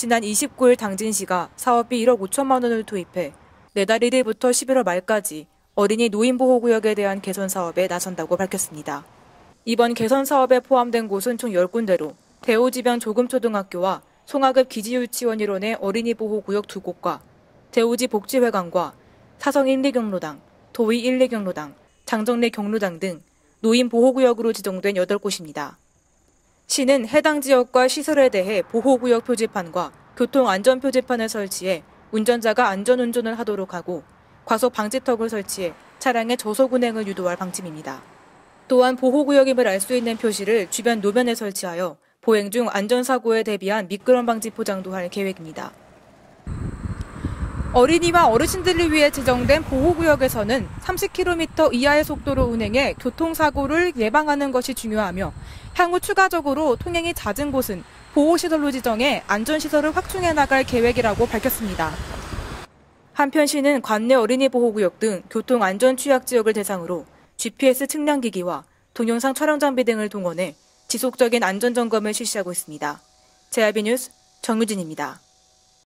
지난 29일 당진시가 사업비 1억 5천만 원을 투입해 내달 1일부터 11월 말까지 어린이 노인보호구역에 대한 개선 사업에 나선다고 밝혔습니다. 이번 개선 사업에 포함된 곳은 총 10군데로 대우지병 조금초등학교와 송하급 기지유치원 일원의 어린이 보호구역 2곳과 대우지 복지회관과 사성 1, 2경로당, 도의 1, 2경로당, 장정내 경로당 등 노인 보호구역으로 지정된 8곳입니다. 시는 해당 지역과 시설에 대해 보호구역 표지판과 교통안전표지판을 설치해 운전자가 안전운전을 하도록 하고 과속 방지턱을 설치해 차량의 저속 운행을 유도할 방침입니다. 또한 보호구역임을 알 수 있는 표시를 주변 노면에 설치하여 보행 중 안전사고에 대비한 미끄럼 방지 포장도 할 계획입니다. 어린이와 어르신들을 위해 지정된 보호구역에서는 30km 이하의 속도로 운행해 교통사고를 예방하는 것이 중요하며 향후 추가적으로 통행이 잦은 곳은 보호시설로 지정해 안전시설을 확충해 나갈 계획이라고 밝혔습니다. 한편 시는 관내 어린이 보호구역 등 교통안전 취약 지역을 대상으로 GPS 측량기기와 동영상 촬영 장비 등을 동원해 지속적인 안전점검을 실시하고 있습니다. 제아비 뉴스 정유진입니다.